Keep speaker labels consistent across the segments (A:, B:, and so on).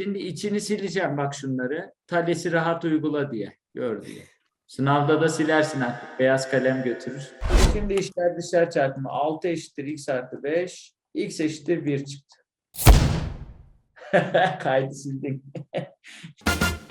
A: Şimdi içini sileceğim bak şunları. Talesi rahat uygula diye. Gör diye. Sınavda da silersin artık. Beyaz kalem götürür. Şimdi işler dışarı çarpımı. 6 eşittir x artı 5. x eşittir 1 çıktı. Kaydı sildin.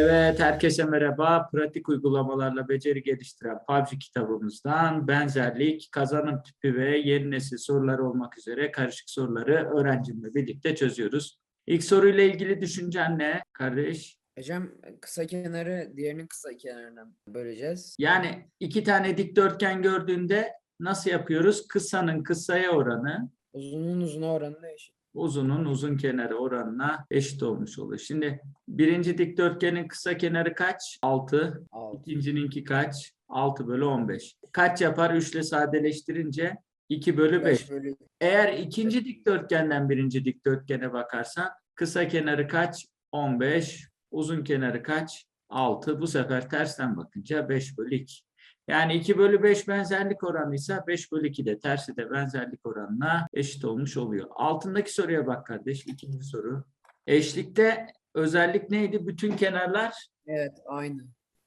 A: Evet, herkese merhaba. Pratik uygulamalarla beceri geliştiren PUBG kitabımızdan benzerlik, kazanım tipi ve yeni nesil soruları olmak üzere karışık soruları öğrencimle birlikte çözüyoruz. İlk soruyla ilgili düşüncen ne kardeş?
B: Hocam kısa kenarı diğerinin kısa kenarına böleceğiz.
A: Yani iki tane dikdörtgen gördüğünde nasıl yapıyoruz? Kısanın kısaya oranı,
B: Uzunun uzuna oranına eşit.
A: Uzunun uzun kenarı oranına eşit olmuş oluyor. Şimdi birinci dikdörtgenin kısa kenarı kaç? 6.
B: 6.
A: İkincininki kaç? 6 bölü 15. Kaç yapar? 3 ile sadeleştirince 2 bölü 5.
B: 5 bölü
A: Eğer ikinci dikdörtgenden birinci dikdörtgene bakarsan kısa kenarı kaç? 15. Uzun kenarı kaç? 6. Bu sefer tersten bakınca 5 bölü 2. Yani 2 bölü 5 benzerlik oranıysa 5 bölü 2 de tersi de benzerlik oranına eşit olmuş oluyor. Altındaki soruya bak kardeş. İkinci soru. Eşlikte özellik neydi? Bütün kenarlar
B: Evet aynı.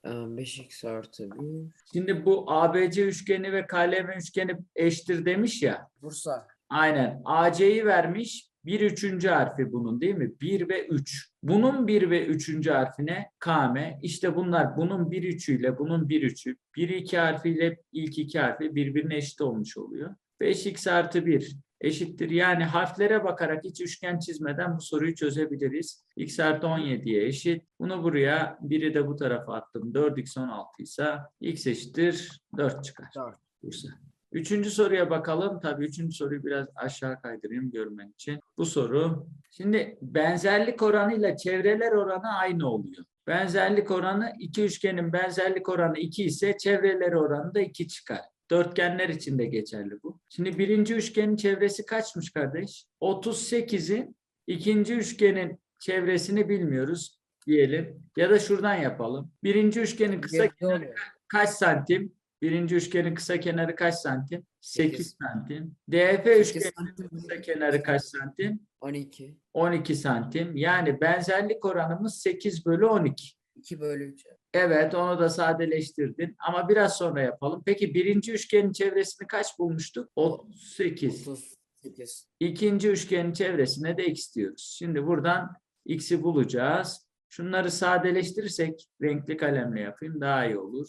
B: Ee, 5x artı 1.
A: Şimdi bu ABC üçgeni ve KLM üçgeni eşittir demiş ya.
B: Bursa.
A: Aynen. AC'yi vermiş. Bir üçüncü harfi bunun değil mi? 1 ve 3. Bunun 1 ve üçüncü harfine KM. İşte bunlar bunun bir üçüyle bunun bir üçü. Bir iki harfiyle ilk iki harfi birbirine eşit olmuş oluyor. 5x artı 1 eşittir. Yani harflere bakarak hiç üçgen çizmeden bu soruyu çözebiliriz. x artı 17'ye eşit. Bunu buraya, biri de bu tarafa attım. 4x 16 ise x eşittir 4 çıkar.
B: 4.
A: Bursa. Üçüncü soruya bakalım. Tabii üçüncü soruyu biraz aşağı kaydırayım görmen için. Bu soru. Şimdi benzerlik oranıyla çevreler oranı aynı oluyor. Benzerlik oranı iki üçgenin benzerlik oranı 2 ise çevreleri oranı da 2 çıkar. Dörtgenler için de geçerli bu. Şimdi birinci üçgenin çevresi kaçmış kardeş? 38'in ikinci üçgenin çevresini bilmiyoruz diyelim. Ya da şuradan yapalım. Birinci üçgenin kısa kenarı kaç santim? Birinci üçgenin kısa kenarı kaç santim? 8
B: Sekiz.
A: santim. DF
B: 8
A: üçgenin
B: santim.
A: kısa kenarı kaç santim?
B: 12.
A: 12 santim. Yani benzerlik oranımız 8 bölü 12.
B: 2 bölü 3.
A: Evet onu da sadeleştirdin ama biraz sonra yapalım. Peki birinci üçgenin çevresini kaç bulmuştuk? 38.
B: 38.
A: İkinci üçgenin çevresine de x diyoruz. Şimdi buradan x'i bulacağız. Şunları sadeleştirirsek renkli kalemle yapayım daha iyi olur.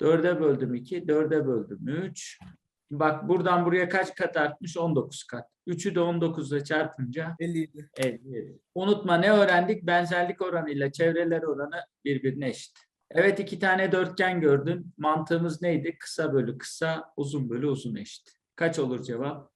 A: 4'e böldüm 2, 4'e böldüm 3. Bak buradan buraya kaç kat artmış? 19 kat. 3'ü de 19 ile çarpınca
B: 57.
A: 57. Unutma ne öğrendik? Benzerlik oranıyla çevreler oranı birbirine eşit. Evet iki tane dörtgen gördün. Mantığımız neydi? Kısa bölü kısa, uzun bölü uzun eşit. Kaç olur cevap?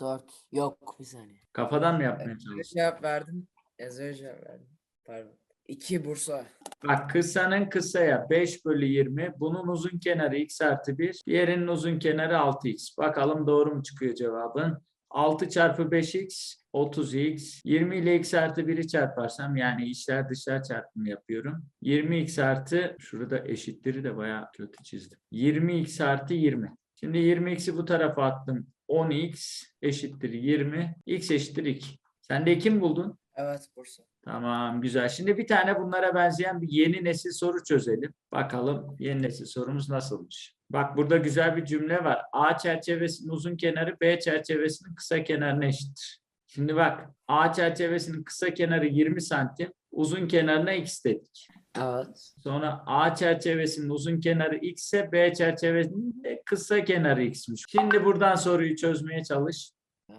B: 4. Yok bir saniye.
A: Kafadan mı yapmaya çalışıyorsun?
B: cevap verdim. Ezber cevap verdim. Pardon. 2 Bursa.
A: Bak kısanın kısaya 5 bölü 20. Bunun uzun kenarı x artı 1. Diğerinin uzun kenarı 6x. Bakalım doğru mu çıkıyor cevabın? 6 çarpı 5x 30x. 20 ile x artı 1'i çarparsam yani içler dışlar çarpımı yapıyorum. 20x artı şurada eşitleri de bayağı kötü çizdim. 20x artı 20. Şimdi 20x'i bu tarafa attım. 10x eşittir 20. x eşittir 2. Sen de 2 mi buldun?
B: Evet Bursa.
A: Tamam güzel. Şimdi bir tane bunlara benzeyen bir yeni nesil soru çözelim. Bakalım yeni nesil sorumuz nasılmış. Bak burada güzel bir cümle var. A çerçevesinin uzun kenarı B çerçevesinin kısa kenarına eşittir. Şimdi bak A çerçevesinin kısa kenarı 20 santim. Uzun kenarına x dedik.
B: Evet.
A: Sonra A çerçevesinin uzun kenarı x ise B çerçevesinin de kısa kenarı x'miş. Şimdi buradan soruyu çözmeye çalış.
B: Ee,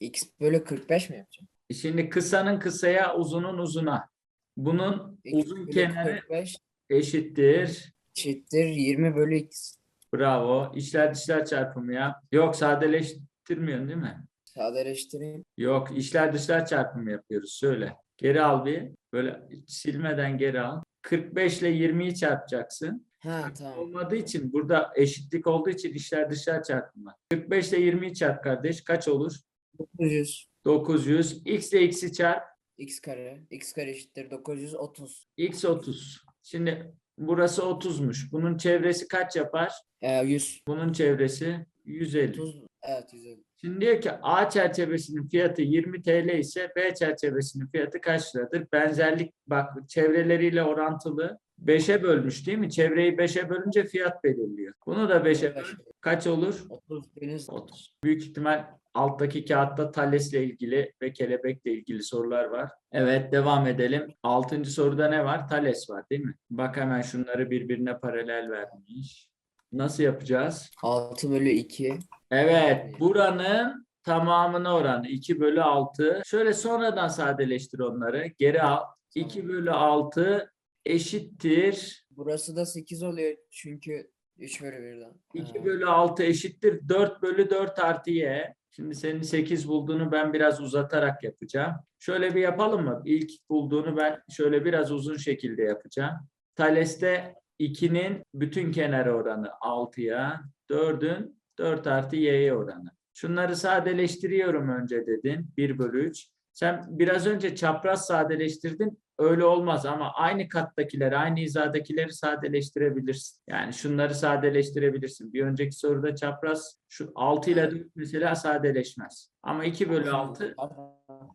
B: X bölü 45 mi yapacağım?
A: Şimdi kısanın kısaya, uzunun uzuna. Bunun
B: X
A: uzun
B: bölü
A: kenarı
B: 45
A: eşittir.
B: eşittir 20 bölü X.
A: Bravo. İşler dışlar çarpımı ya. Yok sadeleştirmiyorsun değil mi?
B: Sadeleştireyim.
A: Yok işler dışlar çarpımı yapıyoruz. Söyle. Geri al bir. Böyle silmeden geri al. 45 ile 20'yi çarpacaksın.
B: Ha tamam.
A: Olmadığı için burada eşitlik olduğu için işler dışlar çarpımı. 45 ile 20'yi çarp kardeş. Kaç olur?
B: 900.
A: 900. X ile x'i çarp.
B: X kare. X kare eşittir 930.
A: X 30. Şimdi burası 30'muş. Bunun çevresi kaç yapar?
B: Ee, 100.
A: Bunun çevresi 150.
B: 30. Evet 150.
A: Şimdi diyor ki A çerçevesinin fiyatı 20 TL ise B çerçevesinin fiyatı kaç liradır? Benzerlik bak çevreleriyle orantılı. 5'e bölmüş değil mi? Çevreyi 5'e bölünce fiyat belirliyor. Bunu da 5'e böl. Kaç olur?
B: 30 deniz
A: 30. Büyük ihtimal alttaki kağıtta Thales'le ilgili ve kelebekle ilgili sorular var. Evet devam edelim. Altıncı soruda ne var? Thales var değil mi? Bak hemen şunları birbirine paralel vermiş. Nasıl yapacağız?
B: 6 bölü 2.
A: Evet buranın tamamına oranı 2 bölü 6. Şöyle sonradan sadeleştir onları. Geri al. 2 bölü 6 eşittir.
B: Burası da 8 oluyor çünkü 3 bölü 1'den.
A: 2 bölü 6 eşittir 4 bölü 4 artı y. Şimdi senin 8 bulduğunu ben biraz uzatarak yapacağım. Şöyle bir yapalım mı? İlk bulduğunu ben şöyle biraz uzun şekilde yapacağım. Thales'te 2'nin bütün kenarı oranı 6'ya, 4'ün 4 artı y'ye oranı. Şunları sadeleştiriyorum önce dedin. 1 bölü 3. Sen biraz önce çapraz sadeleştirdin. Öyle olmaz ama aynı kattakileri, aynı hizadakileri sadeleştirebilirsin. Yani şunları sadeleştirebilirsin. Bir önceki soruda çapraz şu 6 ile 4 mesela sadeleşmez. Ama 2 bölü 6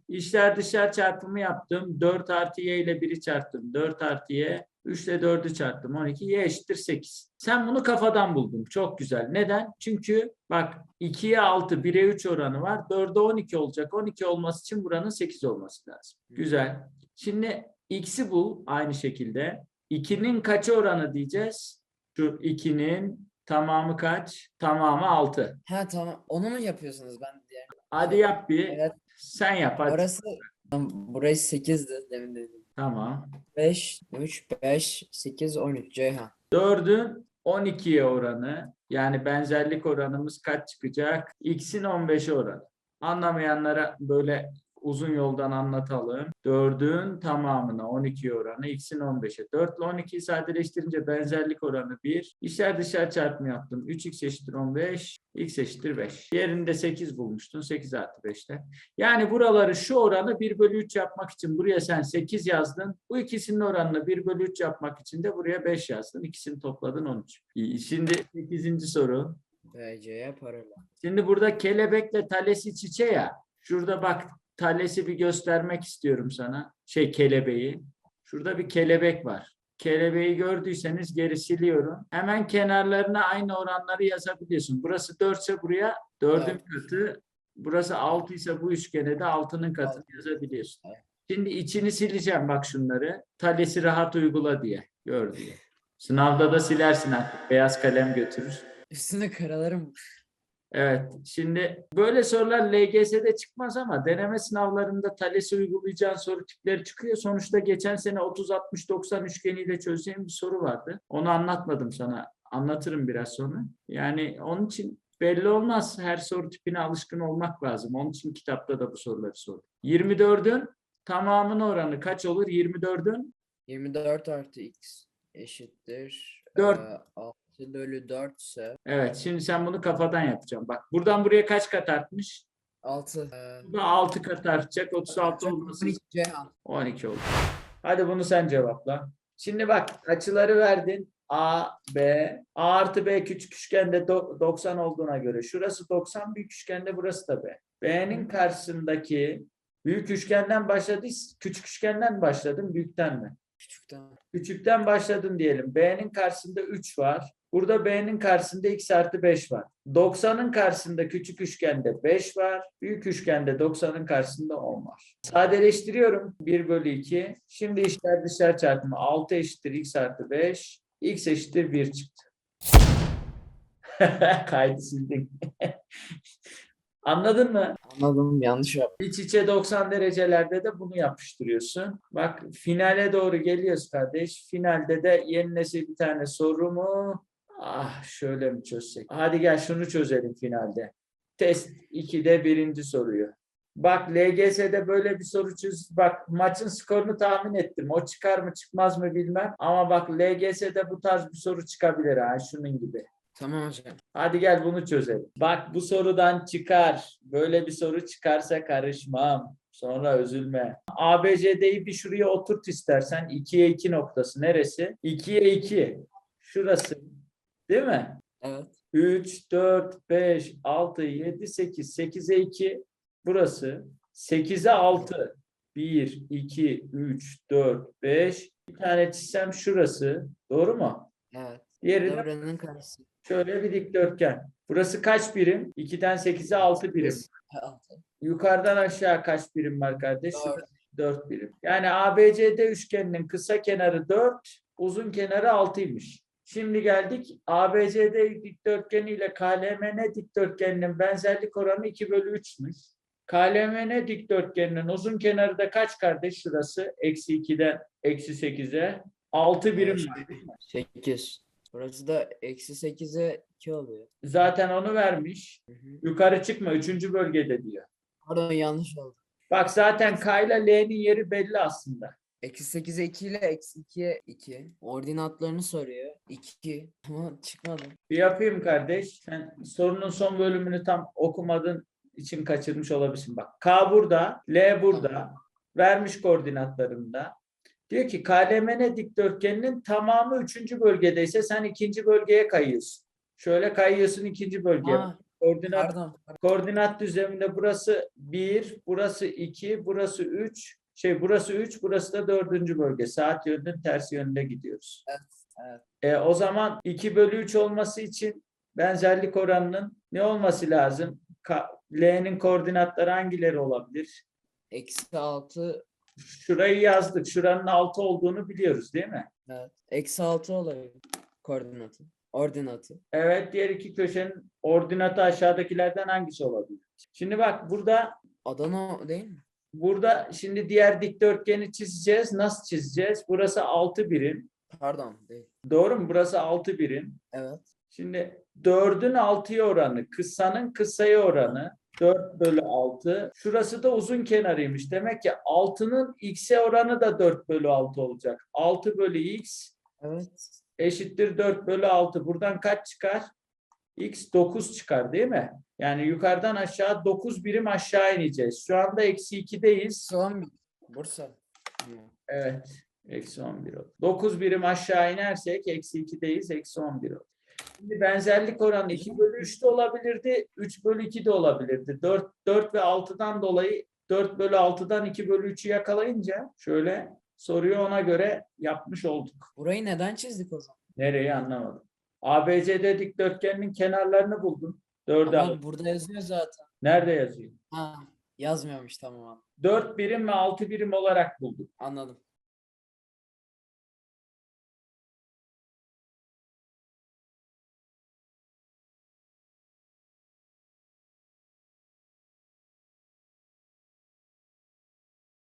A: İçler dışlar çarpımı yaptım. 4 artı y ile 1'i çarptım. 4 artı y. 3 ile 4'ü çarptım. 12. Y eşittir 8. Sen bunu kafadan buldun. Çok güzel. Neden? Çünkü bak 2'ye 6, 1'e 3 oranı var. 4'e 12 olacak. 12 olması için buranın 8 olması lazım. Güzel. Şimdi x'i bul aynı şekilde. 2'nin kaçı oranı diyeceğiz? Şu 2'nin tamamı kaç? Tamamı 6.
B: Ha tamam. Onu mu yapıyorsunuz ben diğer?
A: Hadi yap bir.
B: Evet.
A: Sen yap hadi.
B: Orası burası 8'di demin dedim.
A: Tamam.
B: 5, 3, 5, 8, 13 Ceyhan.
A: 4'ün 12'ye oranı yani benzerlik oranımız kaç çıkacak? X'in 15'e oranı. Anlamayanlara böyle uzun yoldan anlatalım. 4'ün tamamına 12 oranı x'in 15'e. 4 ile 12'yi sadeleştirince benzerlik oranı 1. İçler dışlar çarpımı yaptım. 3x eşittir 15, x eşittir 5. Diğerinde 8 bulmuştun. 8 artı 5'te. Yani buraları şu oranı 1 bölü 3 yapmak için buraya sen 8 yazdın. Bu ikisinin oranını 1 bölü 3 yapmak için de buraya 5 yazdın. İkisini topladın 13. İyi, Şimdi 8. soru.
B: Ve C'ye paralel.
A: Şimdi burada kelebekle Thales iç içe ya. Şurada bak Thales'i bir göstermek istiyorum sana. Şey kelebeği. Şurada bir kelebek var. Kelebeği gördüyseniz geri siliyorum. Hemen kenarlarına aynı oranları yazabiliyorsun. Burası 4 ise buraya 4'ün
B: Evet.
A: katı. Burası 6 ise bu üçgene de 6'nın katını yazabiliyorsun.
B: Evet.
A: Şimdi içini sileceğim bak şunları. Thales'i rahat uygula diye. Gör diye. Sınavda da silersin artık. Beyaz kalem götürür.
B: Üstüne karalarım.
A: Evet. Şimdi böyle sorular LGS'de çıkmaz ama deneme sınavlarında TALES'i uygulayacağın soru tipleri çıkıyor. Sonuçta geçen sene 30-60-90 üçgeniyle çözeceğim bir soru vardı. Onu anlatmadım sana. Anlatırım biraz sonra. Yani onun için belli olmaz. Her soru tipine alışkın olmak lazım. Onun için kitapta da bu soruları sordum. 24'ün tamamının oranı kaç olur? 24'ün
B: 24 artı x eşittir.
A: Dört.
B: eee, 6 bölü 4 ise
A: Evet. Şimdi sen bunu kafadan yapacaksın. Bak buradan buraya kaç kat artmış?
B: 6.
A: Bu da 6 kat artacak. 36 olması
B: 12 Ceyhan.
A: 12 oldu. Hadi bunu sen cevapla. Şimdi bak açıları verdin. A, B. A artı B küçük üçgende do- 90 olduğuna göre şurası 90 büyük üçgende burası da B. B'nin karşısındaki büyük üçgenden başladıysa küçük üçgenden başladın büyükten mi?
B: Küçükten.
A: Küçükten başladın diyelim. B'nin karşısında 3 var. Burada B'nin karşısında x artı 5 var. 90'ın karşısında küçük üçgende 5 var. Büyük üçgende 90'ın karşısında 10 var. Sadeleştiriyorum. 1 bölü 2. Şimdi içler dışlar çarpımı 6 eşittir x artı 5. x eşittir 1 çıktı. Kaydı sildik. Anladın mı?
B: Anladım yanlış yaptım.
A: İç içe 90 derecelerde de bunu yapıştırıyorsun. Bak finale doğru geliyoruz kardeş. Finalde de yeni nesil bir tane soru mu? Ah şöyle mi çözsek? Hadi gel şunu çözelim finalde. Test 2'de birinci soruyu. Bak LGS'de böyle bir soru çöz. Bak maçın skorunu tahmin ettim. O çıkar mı çıkmaz mı bilmem. Ama bak LGS'de bu tarz bir soru çıkabilir ha şunun gibi.
B: Tamam hocam.
A: Hadi gel bunu çözelim. Bak bu sorudan çıkar. Böyle bir soru çıkarsa karışmam. Sonra üzülme. ABCD'yi bir şuraya oturt istersen. 2'ye 2 noktası neresi? 2'ye 2. Şurası. Değil mi?
B: Evet.
A: 3, 4, 5, 6, 7, 8. 8'e 2 burası. 8'e 6. 1, 2, 3, 4, 5. Bir tane çizsem şurası. Doğru mu?
B: Evet.
A: Diğeri de
B: karesi.
A: şöyle bir dikdörtgen. Burası kaç birim? 2'den 8'e 6 birim.
B: Altı.
A: Yukarıdan aşağı kaç birim var kardeş?
B: Dört.
A: 4 birim. Yani ABCD üçgeninin kısa kenarı 4, uzun kenarı 6'ymış. Şimdi geldik ABCD dikdörtgeni ile KLMN dikdörtgeninin benzerlik oranı 2 bölü 3'müş. KLMN dikdörtgeninin uzun kenarı da kaç kardeş şurası? Eksi 2'den eksi 8'e. 6 birim var. değil mi?
B: Sekiz. Burası da eksi sekize iki oluyor.
A: Zaten onu vermiş.
B: Hı hı.
A: Yukarı çıkma 3. bölgede diyor.
B: Pardon yanlış oldu.
A: Bak zaten K ile L'nin yeri belli aslında.
B: Eksi 8'e 2 ile eksi 2'ye 2. Ordinatlarını soruyor. 2. Ama çıkmadı.
A: Bir yapayım kardeş. Sen sorunun son bölümünü tam okumadığın için kaçırmış olabilirsin. Bak K burada, L burada.
B: Tamam.
A: Vermiş koordinatlarında. Diyor ki KLMN dikdörtgeninin tamamı üçüncü bölgedeyse sen ikinci bölgeye kayıyorsun. Şöyle kayıyorsun ikinci bölgeye.
B: Aa,
A: Koordinat,
B: pardon.
A: koordinat düzleminde burası 1, burası 2, burası 3, şey burası 3, burası da dördüncü bölge. Saat yönünün tersi yönünde gidiyoruz.
B: evet.
A: E, o zaman 2 bölü 3 olması için benzerlik oranının ne olması lazım? Ka- L'nin koordinatları hangileri olabilir?
B: Eksi 6.
A: Şurayı yazdık. Şuranın 6 olduğunu biliyoruz değil mi?
B: Evet. Eksi 6 olabilir. Koordinatı. Ordinatı.
A: Evet, diğer iki köşenin ordinatı aşağıdakilerden hangisi olabilir? Şimdi bak burada
B: Adana değil mi?
A: Burada şimdi diğer dikdörtgeni çizeceğiz. Nasıl çizeceğiz? Burası 6 birim.
B: Pardon değil.
A: Doğru mu? Burası 6 birim.
B: Evet.
A: Şimdi 4'ün 6'ya oranı, kısanın kısaya oranı 4 bölü 6. Şurası da uzun kenarıymış. Demek ki 6'nın x'e oranı da 4 bölü 6 olacak. 6 bölü x
B: Evet.
A: eşittir 4 bölü 6. Buradan kaç çıkar? X 9 çıkar değil mi? Yani yukarıdan aşağı 9 birim aşağı ineceğiz. Şu anda eksi 2'deyiz.
B: Son bir. Bursa. Hı.
A: Evet. Eksi 11 oldu. 9 birim aşağı inersek eksi 2'deyiz. Eksi 11 oldu. Şimdi benzerlik oranı 2 bölü 3 de olabilirdi. 3 bölü 2 de olabilirdi. 4, 4 ve 6'dan dolayı 4 bölü 6'dan 2 bölü 3'ü yakalayınca şöyle soruyu ona göre yapmış olduk.
B: Burayı neden çizdik o zaman?
A: Nereyi anlamadım. ABCD dikdörtgeninin kenarlarını buldum. 4'e
B: Ama
A: 6.
B: burada yazıyor zaten.
A: Nerede yazıyor?
B: Ha, yazmıyormuş tamam abi.
A: 4 birim ve 6 birim olarak buldum.
B: Anladım.